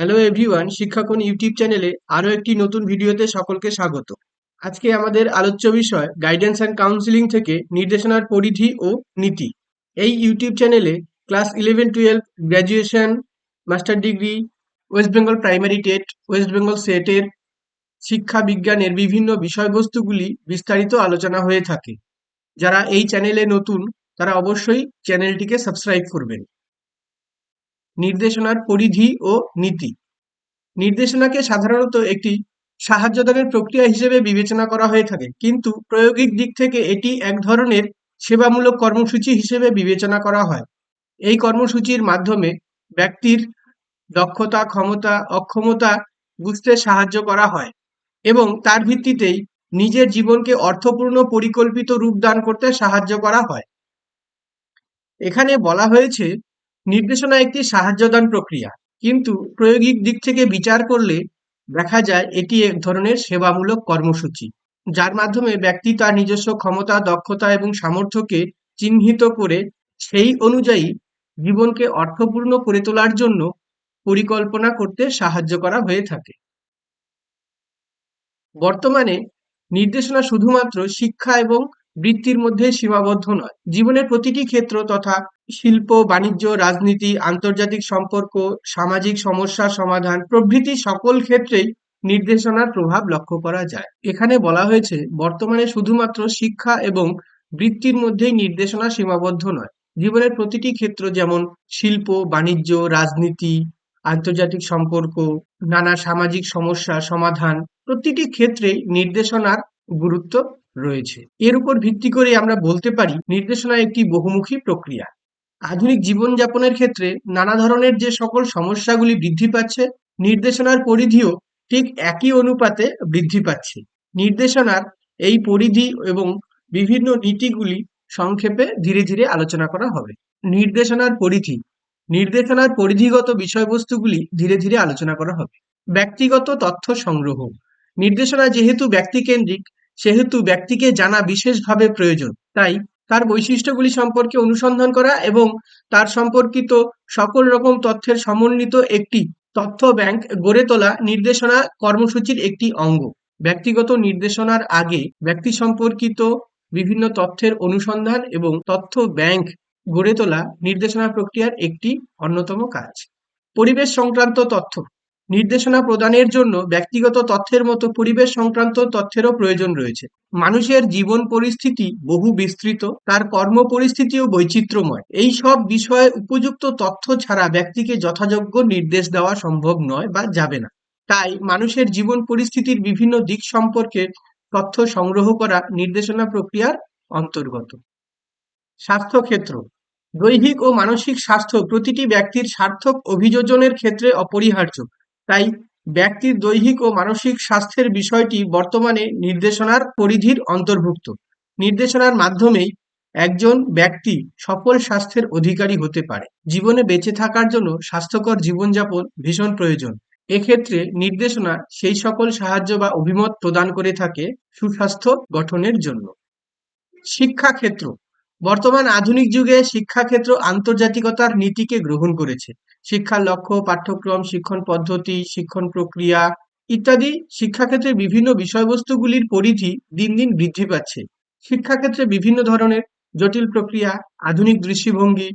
Hello everyone শিক্ষাকোণ YouTube চ্যানেলে আরও একটি নতুন ভিডিওতে সকলকে স্বাগত। আজকে আমাদের আলোচ্য বিষয় গাইডেন্স অ্যান্ড কাউন্সিলিং থেকে নির্দেশনার পরিধি ও নীতি। এই ইউটিউব চ্যানেলে class eleven twelve graduation master degree West Bengal primary TET West Bengal সেটের শিক্ষা বিজ্ঞানের বিভিন্ন বিষয়বস্তুগুলি বিস্তারিত আলোচনা হয়ে থাকে। যারা এই চ্যানেলে নতুন, তারা অবশ্যই চ্যানেলটিকে সাবস্ক্রাইব করবেন। নির্দেশনার পরিধি ও নীতি। নির্দেশনাকে সাধারণত একটি সাহায্যদানের প্রক্রিয়া হিসেবে বিবেচনা করা হয়ে থাকে, কিন্তু প্রায়োগিক দিক থেকে এটি এক ধরনের সেবামূলক কর্মসূচি হিসেবে বিবেচনা করা হয়। এই কর্মসূচির মাধ্যমে ব্যক্তির দক্ষতা, ক্ষমতা, অক্ষমতা বুঝতে সাহায্য করা হয় এবং তার ভিত্তিতেই নিজের জীবনকে অর্থপূর্ণ পরিকল্পিত রূপদান করতে সাহায্য করা হয়। এখানে বলা হয়েছে নির্দেশনা একটি সাহায্যদান প্রক্রিয়া, কিন্তু প্রায়োগিক দিক থেকে বিচার করলে দেখা যায় এটি এক ধরনের সেবামূলক কর্মসূচি, যার মাধ্যমে ব্যক্তি তার নিজস্ব ক্ষমতা, দক্ষতা এবং সামর্থ্যকে চিহ্নিত করে সেই অনুযায়ী জীবনকে অর্থপূর্ণ করে তোলার জন্য পরিকল্পনা করতে সাহায্য করা হয়ে থাকে। বর্তমানে নির্দেশনা শুধুমাত্র শিক্ষা এবং বৃত্তির মধ্যে সীমাবদ্ধ নয়। জীবনের প্রতিটি ক্ষেত্র তথা শিল্প, বাণিজ্য, রাজনীতি, আন্তর্জাতিক সম্পর্ক, সামাজিক সমস্যার সমাধান প্রভৃতি সকল ক্ষেত্রেই নির্দেশনার প্রভাব লক্ষ্য করা যায়। এখানে বলা হয়েছে, বর্তমানে শুধুমাত্র শিক্ষা এবং বৃত্তির মধ্যেই নির্দেশনা সীমাবদ্ধ নয়। জীবনের প্রতিটি ক্ষেত্র যেমন শিল্প, বাণিজ্য, রাজনীতি, আন্তর্জাতিক সম্পর্ক, নানা সামাজিক সমস্যা সমাধান প্রতিটি ক্ষেত্রেই নির্দেশনার গুরুত্ব রয়েছে। এর উপর ভিত্তি করে আমরা বলতে পারি নির্দেশনা একটি বহুমুখী প্রক্রিয়া। আধুনিক জীবনযাপনের ক্ষেত্রে নানা ধরনের যে সকল সমস্যাগুলি বৃদ্ধি পাচ্ছে, নির্দেশনার পরিধিও ঠিক একই অনুপাতে বৃদ্ধি পাচ্ছে। নির্দেশনার এই পরিধি এবং বিভিন্ন নীতিগুলি সংক্ষেপে ধীরে ধীরে আলোচনা করা হবে। নির্দেশনার পরিধি। নির্দেশনার পরিধিগত বিষয়বস্তুগুলি ধীরে ধীরে আলোচনা করা হবে। ব্যক্তিগত তথ্য সংগ্রহ। নির্দেশনা যেহেতু ব্যক্তিকেন্দ্রিক সেহেতু ব্যক্তিকে জানা বিশেষভাবে প্রয়োজন। তাই তার বৈশিষ্ট্যগুলি সম্পর্কে অনুসন্ধান করা এবং তার সম্পর্কিত সকল রকম তথ্যের সমন্বিত একটি তথ্য ব্যাংক গড়ে তোলা নির্দেশনা কর্মসূচির একটি অঙ্গ। ব্যক্তিগত নির্দেশনার আগে ব্যক্তি সম্পর্কিত বিভিন্ন তথ্যের অনুসন্ধান এবং তথ্য ব্যাংক গড়ে তোলা নির্দেশনা প্রক্রিয়ার একটি অন্যতম কাজ। পরিবেশ সংক্রান্ত তথ্য। নির্দেশনা প্রদানের জন্য ব্যক্তিগত তথ্যের মতো পরিবেশ সংক্রান্ত তথ্যেরও প্রয়োজন রয়েছে। মানুষের জীবন পরিস্থিতি বহু বিস্তৃত, তার কর্ম পরিস্থিতিও বৈচিত্র্যময়। এই সব বিষয়ে উপযুক্ত তথ্য ছাড়া ব্যক্তিকে যথাযোগ্য নির্দেশ দেওয়া সম্ভব নয় বা যাবে না। তাই মানুষের জীবন পরিস্থিতির বিভিন্ন দিক সম্পর্কে তথ্য সংগ্রহ করা নির্দেশনা প্রক্রিয়ার অন্তর্গত। স্বাস্থ্যক্ষেত্র, দৈহিক ও মানসিক স্বাস্থ্য প্রতিটি ব্যক্তির সার্থক অভিযোজনের ক্ষেত্রে অপরিহার্য। তাই ব্যক্তির দৈহিক ও মানসিক স্বাস্থ্যের বিষয়টি বর্তমানে নির্দেশনার পরিধির অন্তর্ভুক্ত। নির্দেশনার মাধ্যমেই একজন ব্যক্তি সফল স্বাস্থ্যের অধিকারী হতে পারে। জীবনে বেঁচে থাকার জন্য স্বাস্থ্যকর জীবনযাপন ভীষণ প্রয়োজন। এক্ষেত্রে নির্দেশনা সেই সকল সাহায্য বা অভিমত প্রদান করে থাকে সুস্বাস্থ্য গঠনের জন্য। শিক্ষাক্ষেত্র। বর্তমান আধুনিক যুগে শিক্ষাক্ষেত্র আন্তর্জাতিকতার নীতিকে গ্রহণ করেছে। শিক্ষার লক্ষ্য, পাঠ্যক্রম, শিক্ষণ পদ্ধতি, শিক্ষণ প্রক্রিয়া ইত্যাদি শিক্ষাক্ষেত্রে বিভিন্ন বিষয়বস্তুগুলির পরিধি দিন দিন বৃদ্ধি পাচ্ছে। শিক্ষাক্ষেত্রে বিভিন্ন ধরনের জটিল প্রক্রিয়া, আধুনিক দৃষ্টিভঙ্গি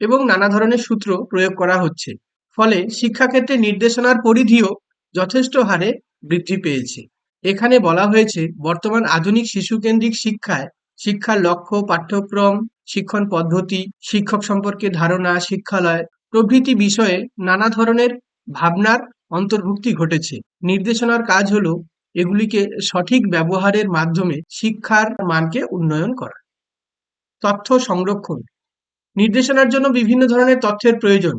এবং নানা ধরনের সূত্র প্রয়োগ করা হচ্ছে। ফলে শিক্ষাক্ষেত্রে নির্দেশনার পরিধিও যথেষ্ট হারে বৃদ্ধি পেয়েছে। এখানে বলা হয়েছে, বর্তমান আধুনিক শিশুকেন্দ্রিক শিক্ষায় শিক্ষার লক্ষ্য, পাঠ্যক্রম, শিক্ষণ পদ্ধতি, শিক্ষক সম্পর্কে ধারণা, শিক্ষালয় প্রভৃতি বিষয়ে নানা ধরনের ভাবনার অন্তর্ভুক্তি ঘটেছে। নির্দেশনার কাজ হলো এগুলিকে সঠিক ব্যবহারের মাধ্যমে শিক্ষার মানকে উন্নয়ন করা। তথ্য সংরক্ষণ। নির্দেশনার জন্য বিভিন্ন ধরনের তথ্যের প্রয়োজন।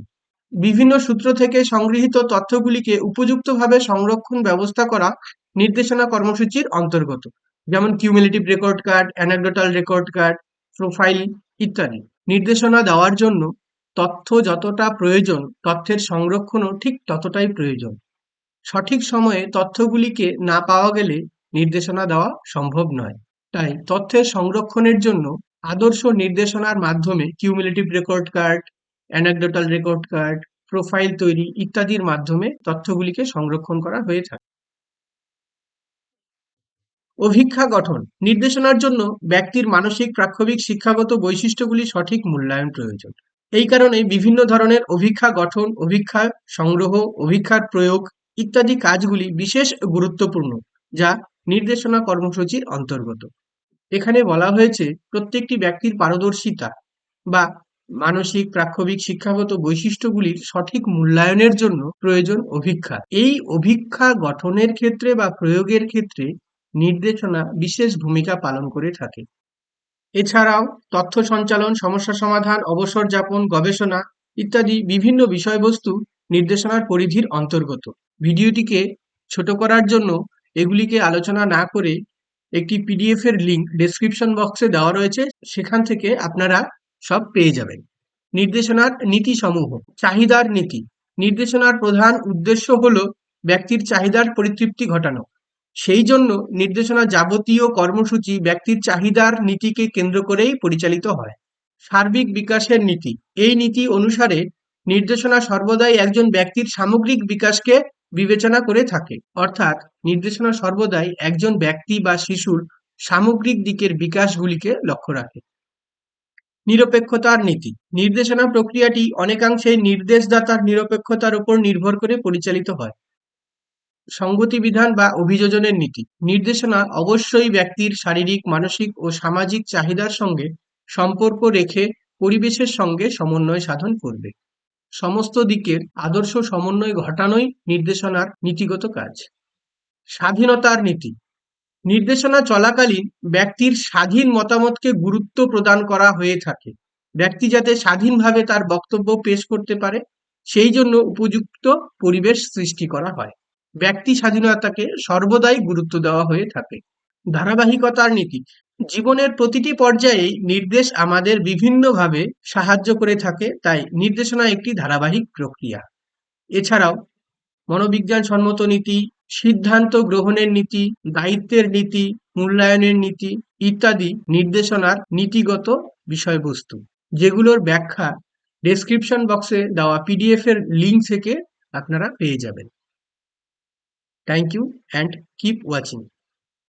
বিভিন্ন সূত্র থেকে সংগৃহীত তথ্যগুলিকে উপযুক্তভাবে সংরক্ষণ ব্যবস্থা করা নির্দেশনা কর্মসূচির অন্তর্গত, যেমন cumulative record card anecdotal record card profile ইত্যাদি। নির্দেশনা দেওয়ার জন্য তথ্য যতটা প্রয়োজন, তথ্যের সংরক্ষণও ঠিক ততটাই প্রয়োজন। সঠিক সময়ে তথ্যগুলিকে না পাওয়া গেলে নির্দেশনা দেওয়া সম্ভব নয়। তাই তথ্যের সংরক্ষণের জন্য আদর্শ নির্দেশনার মাধ্যমে cumulative record card anecdotal record card profile তৈরি ইত্যাদির মাধ্যমে তথ্যগুলিকে সংরক্ষণ করা হয়ে থাকে। অভিক্ষা গঠন। নির্দেশনার জন্য ব্যক্তির মানসিক, প্রাক্ষবিক, শিক্ষাগত বৈশিষ্ট্যগুলি সঠিক মূল্যায়ন প্রয়োজন। এই কারণে বিভিন্ন ধরনের অভিক্ষা গঠন, অভিক্ষা সংগ্রহ, অভিক্ষার প্রয়োগ ইত্যাদি কাজগুলি বিশেষ গুরুত্বপূর্ণ যা নির্দেশনা কর্মসূচির অন্তর্গত। এখানে বলা হয়েছে, প্রত্যেকটি ব্যক্তির পারদর্শিতা বা মানসিক, প্রাক্ষবিক, শিক্ষাগত বৈশিষ্ট্যগুলির সঠিক মূল্যায়নের জন্য প্রয়োজন অভিক্ষা। এই অভিক্ষা গঠনের ক্ষেত্রে বা প্রয়োগের ক্ষেত্রে নির্দেশনা বিশেষ ভূমিকা পালন করে থাকে। এছাড়াও তথ্য সঞ্চালন, সমস্যা সমাধান, অবসর যাপন, গবেষণা ইত্যাদি বিভিন্ন বিষয়বস্তু নির্দেশনার পরিধির অন্তর্গত। ভিডিওটিকে ছোট করার জন্য এগুলিকে আলোচনা না করে একটি পিডিএফ এর লিঙ্ক ডেসক্রিপশন বক্সে দেওয়া রয়েছে। সেখান থেকে আপনারা সব পেয়ে যাবেন। নির্দেশনার নীতি সমূহ চাহিদার নীতি। নির্দেশনার প্রধান উদ্দেশ্য হল ব্যক্তির চাহিদার পরিতৃপ্তি ঘটানো। সেই জন্য নির্দেশনা যাবতীয় কর্মসূচি ব্যক্তির চাহিদার নীতিকে কেন্দ্র করেই পরিচালিত হয়। সার্বিক বিকাশের নীতি। এই নীতি অনুসারে নির্দেশনা সর্বদাই একজন ব্যক্তির সামগ্রিক বিকাশকে বিবেচনা করে থাকে। অর্থাৎ নির্দেশনা সর্বদাই একজন ব্যক্তি বা শিশুর সামগ্রিক দিকের বিকাশগুলিকে লক্ষ্য রাখে। নিরপেক্ষতার নীতি। নির্দেশনা প্রক্রিয়াটি অনেকাংশে নির্দেশদাতার নিরপেক্ষতার উপর নির্ভর করে পরিচালিত হয়। সঙ্গতি বিধান বা অভিযোজনের নীতি। নির্দেশনা অবশ্যই ব্যক্তির শারীরিক, মানসিক ও সামাজিক চাহিদার সঙ্গে সম্পর্ক রেখে পরিবেশের সঙ্গে সমন্বয় সাধন করবে। সমস্ত দিকের আদর্শ সমন্বয় ঘটানোই নির্দেশনার নীতিগত কাজ। স্বাধীনতার নীতি। নির্দেশনা চলাকালীন ব্যক্তির স্বাধীন মতামতকে গুরুত্ব প্রদান করা হয়ে থাকে। ব্যক্তি যাতে স্বাধীনভাবে তার বক্তব্য পেশ করতে পারে, সেই জন্য উপযুক্ত পরিবেশ সৃষ্টি করা হয়। ব্যক্তি স্বাধীনতাকে সর্বদাই গুরুত্ব দেওয়া হয়ে থাকে। ধারাবাহিকতার নীতি। জীবনের প্রতিটি পর্যায়ে নির্দেশ আমাদের বিভিন্নভাবে সাহায্য করে থাকে, তাই নির্দেশনা একটি ধারাবাহিক প্রক্রিয়া। এছাড়াও মনোবিজ্ঞান সম্মত নীতি, সিদ্ধান্ত গ্রহণের নীতি, দায়িত্বের নীতি, মূল্যায়নের নীতি ইত্যাদি নির্দেশনার নীতিগত বিষয়বস্তু, যেগুলোর ব্যাখ্যা ডেসক্রিপশন বক্সে দেওয়া পিডিএফ এর লিঙ্ক থেকে আপনারা পেয়ে যাবেন। Thank you and keep watching.